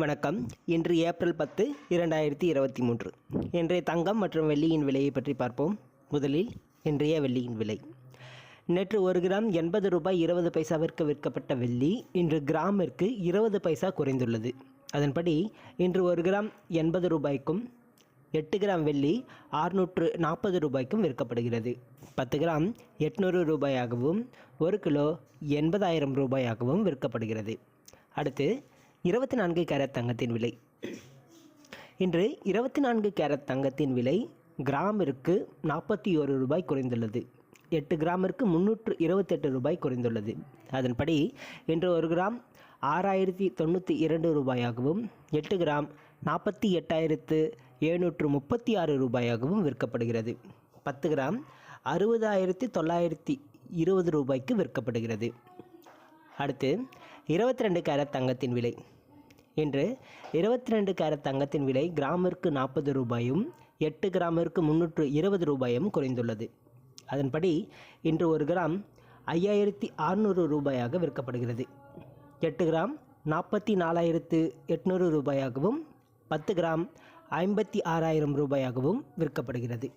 வணக்கம். இன்று ஏப்ரல் பத்து இரண்டாயிரத்தி இருபத்தி மூன்று. இன்றைய தங்கம் மற்றும் வெள்ளியின் விலையை பற்றி பார்ப்போம். முதலில் இன்றைய வெள்ளியின் விலை. நேற்று ஒரு கிராம் எண்பது ரூபாய் இருபது பைசாவிற்கு விற்கப்பட்ட வெள்ளி இன்று கிராமிற்கு இருபது பைசா குறைந்துள்ளது. அதன்படி இன்று ஒரு கிராம் எண்பது ரூபாய்க்கும் எட்டு கிராம் வெள்ளி ஆறுநூற்று நாற்பது ரூபாய்க்கும் விற்கப்படுகிறது. பத்து கிராம் எட்நூறு ரூபாயாகவும் ஒரு கிலோ எண்பதாயிரம் ரூபாயாகவும் விற்கப்படுகிறது. அடுத்து இருபத்தி நான்கு கேரட் தங்கத்தின் விலை. இன்று இருபத்தி நான்கு கேரட் தங்கத்தின் விலை கிராமிற்கு நாற்பத்தி ஒரு ரூபாய் குறைந்துள்ளது. எட்டு கிராமிற்கு முந்நூற்று இருபத்தெட்டு ரூபாய் குறைந்துள்ளது. அதன்படி இன்று ஒரு கிராம் ஆறாயிரத்தி தொண்ணூற்றி இரண்டு ரூபாயாகவும் எட்டு கிராம் நாற்பத்தி எட்டாயிரத்து எழுநூற்று முப்பத்தி ஆறு ரூபாயாகவும் விற்கப்படுகிறது. பத்து கிராம் அறுபதாயிரத்தி தொள்ளாயிரத்தி இருபது ரூபாய்க்கு விற்கப்படுகிறது. அடுத்து இருபத்தி ரெண்டு கேரட் தங்கத்தின் விலை. இன்று இருபத்தி ரெண்டு கேரட் தங்கத்தின் விலை கிராமிற்கு நாற்பது ரூபாயும் எட்டு கிராமிற்கு முந்நூற்று இருபது ரூபாயும் குறைந்துள்ளது. அதன்படி இன்று ஒரு கிராம் ஐயாயிரத்தி அறுநூறு ரூபாயாக விற்கப்படுகிறது. எட்டு கிராம் நாற்பத்தி நாலாயிரத்து எட்நூறு ரூபாயாகவும் பத்து கிராம் ஐம்பத்தி ஆறாயிரம் ரூபாயாகவும் விற்கப்படுகிறது.